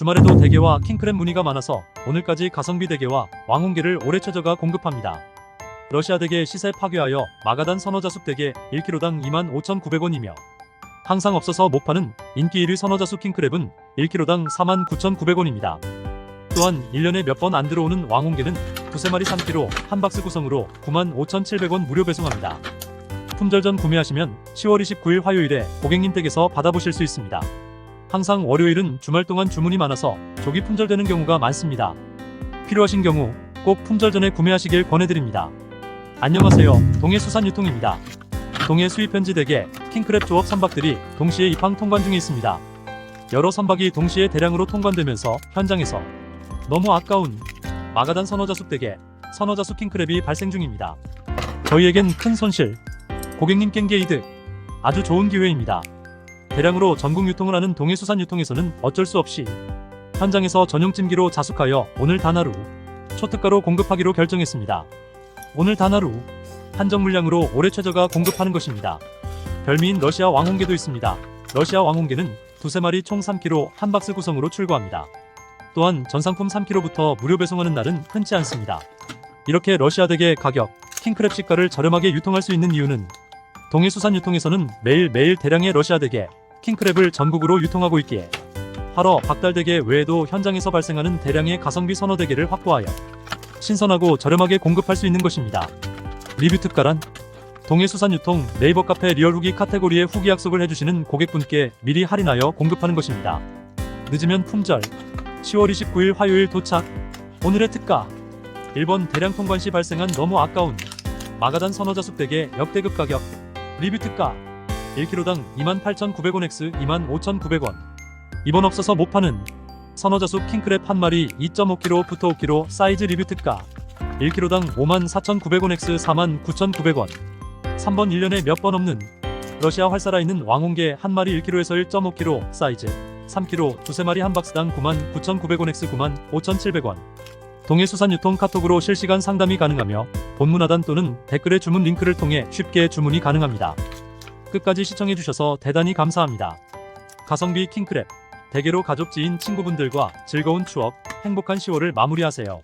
주말에도 대게와 킹크랩 문의가 많아서 오늘까지 가성비 대게와 왕홍게를 오래 최저가 공급합니다. 러시아 대게 시세 파괴하여 마가단 선어자숙 대게 1kg당 25,900원이며 항상 없어서 못 파는 인기 1위 선어자숙 킹크랩은 1kg당 49,900원입니다. 또한 1년에 몇 번 안 들어오는 왕홍게는 두세 마리 3kg 한 박스 구성으로 95,700원 무료 배송합니다. 품절 전 구매하시면 10월 29일 화요일에 고객님 댁에서 받아보실 수 있습니다. 항상 월요일은 주말 동안 주문이 많아서 조기 품절되는 경우가 많습니다. 필요하신 경우 꼭 품절 전에 구매하시길 권해드립니다. 안녕하세요. 동해수산유통입니다. 동해 수입 현지 대게 킹크랩 조업 선박들이 동시에 입항 통관 중에 있습니다. 여러 선박이 동시에 대량으로 통관되면서 현장에서 너무 아까운 마가단 선어자숙 대게, 선어자숙 킹크랩이 발생 중입니다. 저희에겐 큰 손실, 고객님 깸게 이득, 아주 좋은 기회입니다. 대량으로 전국 유통을 하는 동해수산 유통에서는 어쩔 수 없이 현장에서 전용 찜기로 자숙하여 오늘 단하루 초특가로 공급하기로 결정했습니다. 오늘 단하루 한정 물량으로 올해 최저가 공급하는 것입니다. 별미인 러시아 왕홍게도 있습니다. 러시아 왕홍게는 두세 마리 총 3kg 한 박스 구성으로 출고합니다. 또한 전상품 3kg부터 무료 배송하는 날은 흔치 않습니다. 이렇게 러시아 대게 가격, 킹크랩 시가를 저렴하게 유통할 수 있는 이유는 동해수산 유통에서는 매일매일 대량의 러시아 대게, 킹크랩을 전국으로 유통하고 있기에 하러 박달대게 외에도 현장에서 발생하는 대량의 가성비 선어 대게를 확보하여 신선하고 저렴하게 공급할 수 있는 것입니다. 리뷰 특가란 동해수산유통 네이버 카페 리얼 후기 카테고리에 후기 약속을 해주시는 고객분께 미리 할인하여 공급하는 것입니다. 늦으면 품절. 10월 29일 화요일 도착. 오늘의 특가. 1번 대량 통관 시 발생한 너무 아까운 마가단 선어자숙 대게 역대급 가격. 리뷰 특가 1kg당 28,900원 X 25,900원. 이번 없어서 못 파는 선어자숙 킹크랩 한 마리 2.5kg부터 5kg 사이즈 리뷰 특가 1kg당 54,900원 X 49,900원. 3번 1년에 몇 번 없는 러시아 활살아 있는 왕홍게 한 마리 1kg에서 1.5kg 사이즈 3kg 두세 마리 한 박스당 99,900원 X 95,700원. 동해 수산 유통 카톡으로 실시간 상담이 가능하며 본문 하단 또는 댓글의 주문 링크를 통해 쉽게 주문이 가능합니다. 끝까지 시청해주셔서 대단히 감사합니다. 가성비 킹크랩, 대게로 가족 지인 친구분들과 즐거운 추억, 행복한 10월을 마무리하세요.